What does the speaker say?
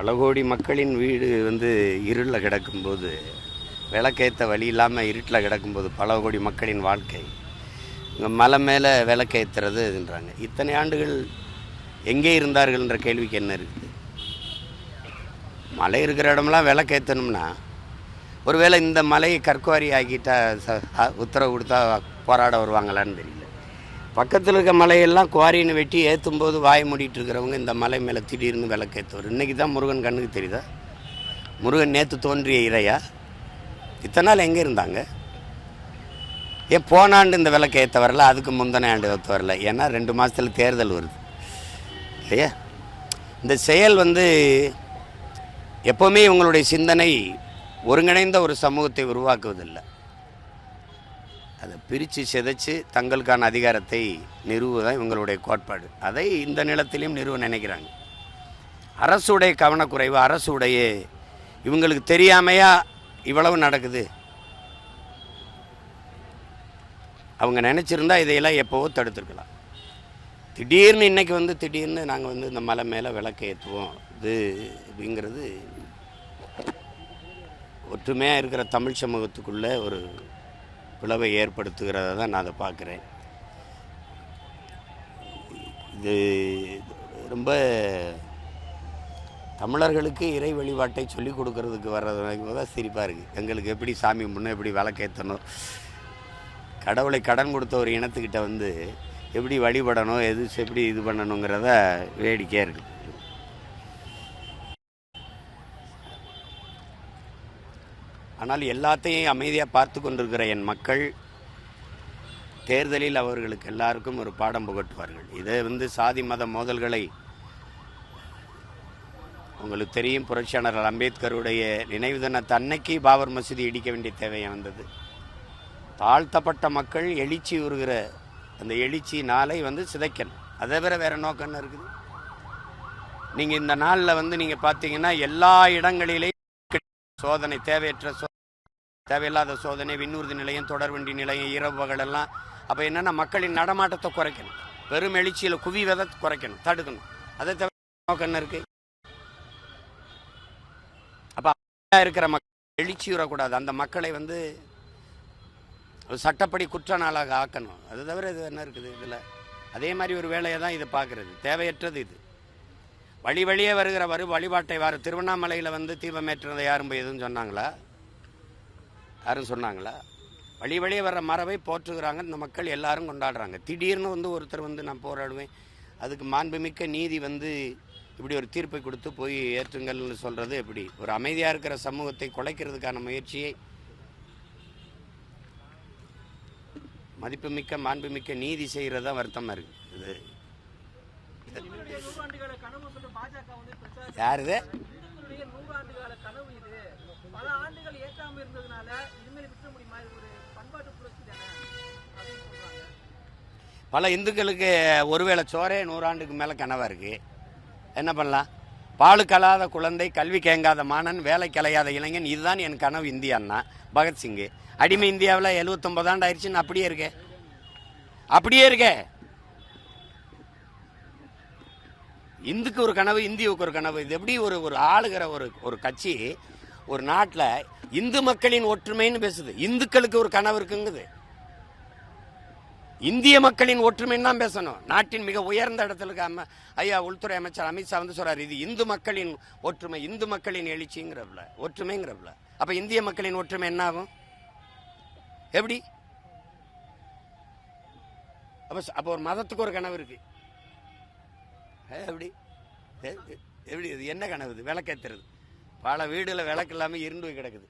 பல கோடி மக்களின் வீடு வந்து இருளில் கிடக்கும்போது விளக்கேற்ற வழி இல்லாமல் இருட்டில் கிடக்கும்போது பல கோடி மக்களின் வாழ்க்கை. இங்கே மலை மேலே விளக்கேற்றுறது இதுன்றாங்க. இத்தனை ஆண்டுகள் எங்கே இருந்தார்கள்ன்ற கேள்விக்கு என்ன இருக்குது? மலை இருக்கிற இடமெல்லாம் விளக்கேற்றணும்னா ஒருவேளை இந்த மலையை கற்குவாரி ஆக்கிட்டா ச- உத்தரவு கொடுத்தா போராட வருவாங்களான்னு தெரியல பக்கத்தில் இருக்க மலையெல்லாம் குவாரின்னு வெட்டி ஏற்றும் போது வாய் மூடிட்டு இருக்கிறவங்க இந்த மலை மேலே திடீர்னு விளக்கேற்றுவார் இன்றைக்கி தான் முருகன் கண்ணுக்கு தெரியுதா? முருகன் நேற்று தோன்றிய இறையா? இத்தனை நாள் எங்கே இருந்தாங்க? ஏன் போன ஆண்டு இந்த விளக்கு ஏற்ற வரல அதுக்கு முந்தின ஆண்டு ஏற்ற வரல ஏன்னா ரெண்டு மாதத்தில் தேர்தல் வருது. இல்லையா? இந்த செயல் வந்து எப்போவுமே இவங்களுடைய சிந்தனை ஒருங்கிணைந்த ஒரு சமூகத்தை உருவாக்குவதில்லை. அதை பிரித்து சிதைச்சு தங்களுக்கான அதிகாரத்தை நிறுவுதான் இவங்களுடைய கோட்பாடு. அதை இந்த நிலத்திலையும் நிறுவ நினைக்கிறாங்க. அரசுடைய கவனக்குறைவு அரசுடைய இவங்களுக்கு தெரியாமையா இவ்வளவு நடக்குது? அவங்க நினச்சிருந்தா இதையெல்லாம் எப்போவோ தடுத்துருக்கலாம். திடீர்னு இன்னைக்கு வந்து திடீர்னு நாங்கள் வந்து இந்த மலை மேலே விளக்கு ஏற்றுவோம் இது அப்படிங்கிறது ஒற்றுமையாக இருக்கிற தமிழ் சமூகத்துக்குள்ளே ஒரு பிளவை ஏற்படுத்துகிறத தான் நான் அதை பார்க்குறேன். இது ரொம்ப தமிழர்களுக்கு இறை வழிபாட்டை சொல்லிக் கொடுக்கறதுக்கு வர்றது தான் சிரிப்பாக இருக்குது எங்களுக்கு எப்படி சாமி முன்னே எப்படி விளக்கேற்றணும்? கடவுளை கடன் கொடுத்த ஒரு இனத்துக்கிட்ட வந்து எப்படி வழிபடணும் எது எப்படி இது பண்ணணுங்கிறத வேடிக்கையாக இருக்குது ஆனால் எல்லாத்தையும் அமைதியாக பார்த்து கொண்டிருக்கிற என் மக்கள் தேர்தலில் அவர்களுக்கு எல்லாருக்கும் ஒரு பாடம் புகட்டுவார்கள். இதை வந்து சாதி மத மோதல்களை உங்களுக்கு தெரியும் புரட்சியாளர் அம்பேத்கருடைய நினைவு தினத்தை அன்னைக்கு பாபர் மசூதி இடிக்க வேண்டிய தேவை வந்தது. தாழ்த்தப்பட்ட மக்கள் எழுச்சி உருகிற அந்த எழுச்சி நாளை வந்து சிதைக்கணும். அதை தவிர வேற நோக்கம் என்ன இருக்குது? நீங்கள் இந்த நாளில் வந்து நீங்கள் பார்த்தீங்கன்னா எல்லா இடங்களிலேயும் சோதனை தேவையற்ற சோ தேவையில்லாத சோதனை விண்ணூர்தி நிலையம் தொடர்வண்டி நிலையம் இரவு பகலெல்லாம். அப்போ என்னென்னா மக்களின் நடமாட்டத்தை குறைக்கணும். வெறும் எழுச்சியில் குவி விதை குறைக்கணும். தடுக்கணும். அதை தவிர நோக்கம் என்ன இருக்குது அப்போ இருக்கிற மக்கள் எழுச்சி விடக்கூடாது அந்த மக்களை வந்து ஒரு சட்டப்படி குற்ற நாளாக ஆக்கணும். அது தவிர இது என்ன இருக்குது இதில்? அதே மாதிரி ஒரு வேலையை தான் இது பார்க்குறது. தேவையற்றது இது. வழி வழியே வருகிற வரு வழிபாட்டை வார. திருவண்ணாமலையில் வந்து தீபமேற்றுறதை யாரும் போய் எதுவும் சொன்னாங்களா? யாரும் சொன்னாங்களா? வழி வழியே வர்ற மரபை போற்றுகிறாங்க. இந்த மக்கள் எல்லாரும் கொண்டாடுறாங்க. திடீர்னு வந்து ஒருத்தர் வந்து நான் போராடுவேன். அதுக்கு மாண்புமிக்க நீதி வந்து இப்படி ஒரு தீர்ப்பை கொடுத்து போய் ஏற்றுங்கள்னு சொல்கிறது எப்படி? ஒரு அமைதியாக இருக்கிற சமூகத்தை குலைக்கிறதுக்கான முயற்சியை மதிப்புமிக்க மாண்புமிக்க நீதி செய்கிறது தான் வருத்தமாக இருக்குது இது யாருதே யார் இது இந்துக்களுடைய நூறாண்டுகால கனவு இது பல ஆண்டுகள் ஏற்காம இனிமேல் விட்டுற முடியுமா? இது ஒரு பண்பாட்டு புரட்சி தானே அப்படின்னு சொல்றாங்க. பல இந்துக்களுக்கு ஒருவேளை சோறே நூறாண்டுக்கு மேலே கனவாக இருக்குது என்ன பண்ணலாம்? பாலு கலாத குழந்தை கல்வி கேங்காத மாணன் வேலை கலையாத இளைஞன் இதுதான் என் கனவு இந்தியான்னா பகத்சிங்கு அடிமை இந்தியாவில் எழுபத்தொம்பது ஆண்டு ஆயிடுச்சுன்னு அப்படியே இருக்கே. அப்படியே இருக்கே. இந்துக்கு ஒரு கனவு இந்தியாவுக்கு ஒரு கனவு. இது எப்படி ஒரு ஒரு ஆளுகிற ஒரு ஒரு கட்சி ஒரு நாட்டில் இந்து மக்களின் ஒற்றுமைன்னு பேசுது. இந்துக்களுக்கு ஒரு கனவு இருக்குங்குது. இந்திய மக்களின் ஒற்றுமைன்னு தான் பேசணும். நாட்டின் மிக உயர்ந்த இடத்துல இருக்க ஐயா உள்துறை அமைச்சர் அமித்ஷா வந்து சொல்றாரு இது இந்து மக்களின் ஒற்றுமை இந்து மக்களின் எழுச்சிங்கிறப்ல ஒற்றுமைங்கிறப்பல அப்ப இந்திய மக்களின் ஒற்றுமை என்ன ஆகும் எப்படி? அப்ப ச- ஒரு மதத்துக்கு ஒரு கனவு இருக்கு. எப்படி? எப்படி இது? என்ன கனவு இது? விளக்கேத்துறது. பல வீடுல விளக்கு இல்லாம இருண்டு கிடக்குது.